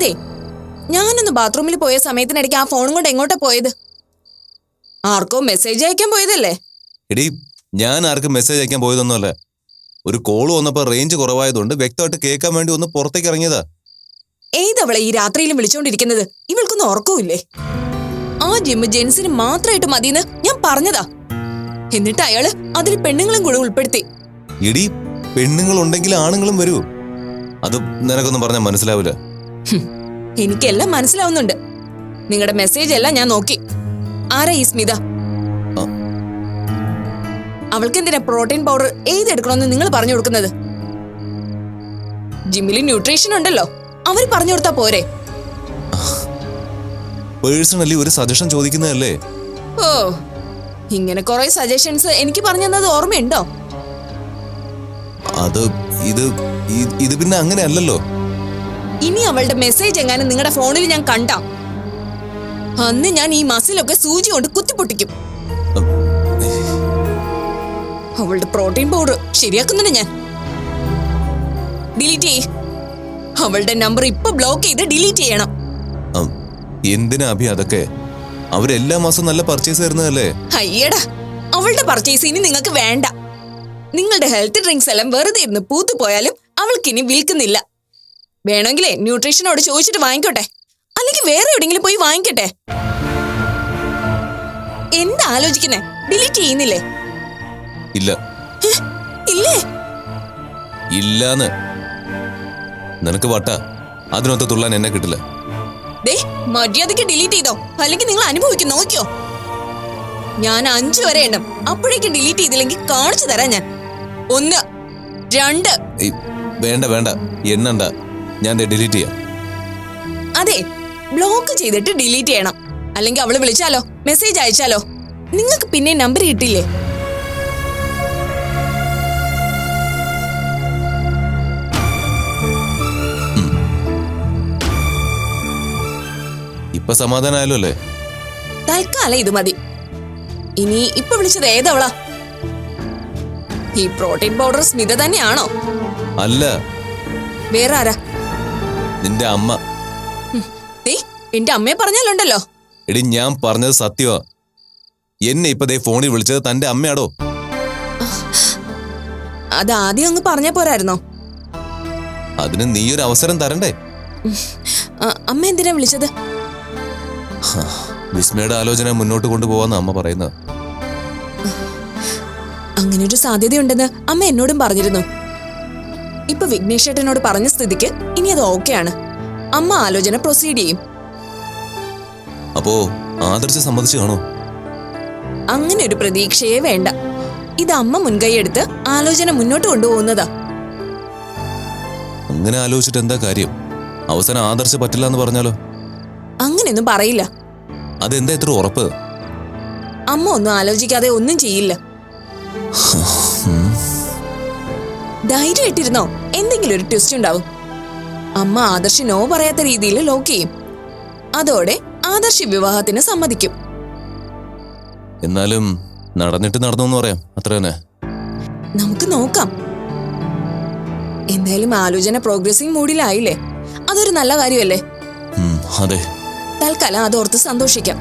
അതെ. ഞാനൊന്ന് ബാത്റൂമിൽ പോയ സമയത്തിനിടയ്ക്ക് ആ ഫോണും കൊണ്ട് എങ്ങോട്ടാ പോയത്? ആർക്കോ മെസ്സേജ് അയക്കാൻ പോയതല്ലേ? എടി ഞാൻ ആർക്കും മെസ്സേജ് അയക്കാൻ പോയതൊന്നുമല്ല. ഒരു കോൾ വന്നപ്പോൾ റേഞ്ച് കുറവായതുകൊണ്ട് വ്യക്തമായിട്ട് കേൾക്കാൻ വേണ്ടി ഒന്ന് പുറത്തേക്ക് ഇറങ്ങിയതാ. ഏതവളെ ഈ രാത്രിയിലും വിളിച്ചോണ്ടിരിക്കുന്നത്? ഇവൾക്കൊന്നും ഉറക്കമില്ലേ ആ ജിമ്മ് ജെൻസിന് മാത്രമായിട്ട് മതിയെന്ന് ഞാൻ പറഞ്ഞതാ. എന്നിട്ട് അയാൾ അതിൽ പെണ്ണുങ്ങളും കൂടെ ഉൾപ്പെടുത്തി. ഇടി പെണ്ണുങ്ങളുണ്ടെങ്കിൽ ആണുങ്ങളും വരൂ. അത് നിനക്കൊന്നും പറഞ്ഞാൽ മനസ്സിലാവില്ല എനിക്കെല്ലാം മനസ്സിലാവുന്നുണ്ട്. നിങ്ങളുടെ മെസ്സേജ് എല്ലാം ഞാൻ നോക്കി. ആരാ ഈ സ്മിത. അവൾക്ക് എന്തിനാ പ്രോട്ടീൻ പൗഡർ ഏതെടുക്കണമെന്ന് നിങ്ങൾ പറഞ്ഞു കൊടുക്കുന്നത്? ജിമ്മിൽ ന്യൂട്രീഷൻ ഉണ്ടല്ലോ. അവർ പറഞ്ഞു കൊടുത്താ പോരെ. പേഴ്സണലി ഒരു സജഷൻ ചോദിക്കുന്നതല്ലേ? ഓ ഇങ്ങനെ കുറെ സജഷൻസ് എനിക്ക് പറഞ്ഞു തന്നത് ഓർമ്മയുണ്ടോ? അത് ഇത് ഇത് പിന്നെ അങ്ങനെ അല്ലല്ലോ ഇനി അവളുടെ മെസ്സേജ് എങ്ങാനും നിങ്ങളുടെ ഫോണിൽ ഞാൻ കണ്ട. അന്ന് ഞാൻ ഈ മസിലൊക്കെ സൂചി കൊണ്ട് കുത്തിപ്പൊട്ടിക്കും. അവളുടെ പ്രോട്ടീൻ പൗഡർ ശരിയാക്കുന്നുണ്ട് ഞാൻ. ഡിലീറ്റ് ചെയ്യ്. അവളുടെ നമ്പർ ഇപ്പൊ ബ്ലോക്ക് ചെയ്ത് ഡിലീറ്റ് ചെയ്യണം. എന്തിനാ അഭി അതൊക്കെ? അവരെല്ലാ മാസം നല്ല പർച്ചേസ് തരുന്നതല്ലേ? അയ്യടാ അവളുടെ പർച്ചേസ് ഇനി നിങ്ങൾക്ക് വേണ്ട. നിങ്ങളുടെ ഹെൽത്ത് ഡ്രിങ്ക്സ് എല്ലാം വെറുതെ ഇരുന്ന് പൂത്തു പോയാലും അവൾക്കിനി വിൽക്കുന്നില്ല. വേണമെങ്കിലേ ന്യൂട്രീഷനോട് ചോദിച്ചിട്ട് വാങ്ങിക്കോട്ടെ. അല്ലെങ്കിൽ വേറെ എവിടെയെങ്കിലും പോയി വാങ്ങിക്കട്ടെ. എന്താ ആലോചിക്കുന്നേ? ഡിലീറ്റ് ചെയ്യുന്നില്ലേ? ഇല്ല. ഇല്ലേ? ഇല്ലാന്ന്. നിനക്ക് വട്ട. അതിനൊത്ത് തുള്ളാൻ എന്നെ കിട്ടില്ല. ദേ മര്യാദയ്ക്ക് ഡിലീറ്റ് ചെയ്തോ. അല്ലെങ്കിൽ നിങ്ങൾ അനുഭവിക്കും നോക്കിയോ. ഞാൻ അഞ്ചു വരെ എണ്ണം. അപ്പോഴേക്കും ഡിലീറ്റ് ചെയ്തില്ലെങ്കിൽ കാണിച്ചു തരാം ഞാൻ. ഒന്ന് രണ്ട്. വേണ്ട വേണ്ട. എണ്ണണ്ട. ഞാൻ ഡിലീറ്റ് ചെയ്യാം. അതെ ബ്ലോക്ക് ചെയ്തിട്ട് ഡിലീറ്റ് ചെയ്യണം. അല്ലെങ്കിൽ അവൾ വിളിച്ചാലോ മെസ്സേജ് അയച്ചാലോ. നിങ്ങൾക്ക് പിന്നെ നമ്പർ കിട്ടില്ലേ? ഇപ്പൊ സമാധാനമായല്ലോ അല്ലേ? തൽക്കാലം ഇത് മതി. ഇനി ഇപ്പൊ വിളിച്ചത് ഏതവളാ? ഈ പ്രോട്ടീൻ പൗഡർ സ്മിത തന്നെയാണോ? അല്ല. വേറെ ആരാ? നിന്റെ അമ്മ. എന്റെ അമ്മയെ പറഞ്ഞാലുണ്ടല്ലോ. എടി ഞാൻ പറഞ്ഞത് സത്യമാ എന്നെ ഇപ്പൊ ദേ ഫോണിൽ വിളിച്ചത് തന്റെ അമ്മയാടോ? അത് ആദ്യം അങ്ങ് പറഞ്ഞ പോരായിരുന്നോ? അതിന് നീ ഒരു അവസരം തരണ്ടേ? അമ്മ എന്തിനാ വിളിച്ചത്? വിസ്മയുടെ ആലോചന മുന്നോട്ട് കൊണ്ടുപോവാന്ന് അമ്മ പറയുന്നത്. അങ്ങനെ ഒരു സാധ്യതയുണ്ടെന്ന് അമ്മ എന്നോടും പറഞ്ഞിരുന്നു. ഇപ്പൊ വിഘ്നേഷേട്ടനോട് പറഞ്ഞ സ്ഥിതിക്ക് ഇനി അത് ഓക്കെയാണ് അമ്മ ആലോചന പ്രൊസീഡ് ചെയ്യും. അപ്പോ ആദർശ സമ്മതിച്ചു കാണോ അങ്ങനെ ഒരു പ്രതീക്ഷയെ വേണ്ട. ഇത് അമ്മ മുൻകൈയെടുത്ത് ആലോചന മുന്നോട്ട് കൊണ്ടുപോകുന്നതാ. അങ്ങനെ ആലോചിച്ചിട്ട് എന്താ കാര്യം? അവസാനം ആദർശ പറ്റില്ല എന്ന് പറഞ്ഞാലോ? അങ്ങനെയൊന്നും പറയില്ല. അതെന്താ ഇത്ര ഉറപ്പ്? അമ്മ ഒന്നും ആലോചിക്കാതെ ഒന്നും ചെയ്യില്ല. ധൈര്യം ഇട്ടിരുന്നോ എന്തെങ്കിലും ഒരു ട്വിസ്റ്റ് ഉണ്ടാവും. അമ്മ ആദർശ് നോ പറയാത്ത രീതിയിൽ ലോക്ക് ചെയ്യും. അതോടെ ആദർശി വിവാഹത്തിന് സമ്മതിക്കും. എന്നാലും നടന്നിട്ട് നടന്നു എന്ന് പറയാം. അത്ര തന്നെ. നമുക്ക് നോക്കാം. എന്തായാലും ആലോചന പ്രോഗ്രസിംഗ് മൂഡിലായില്ലേ? അതൊരു നല്ല കാര്യമല്ലേ? അതെ. തൽക്കാലം അതോർത്ത് സന്തോഷിക്കാം.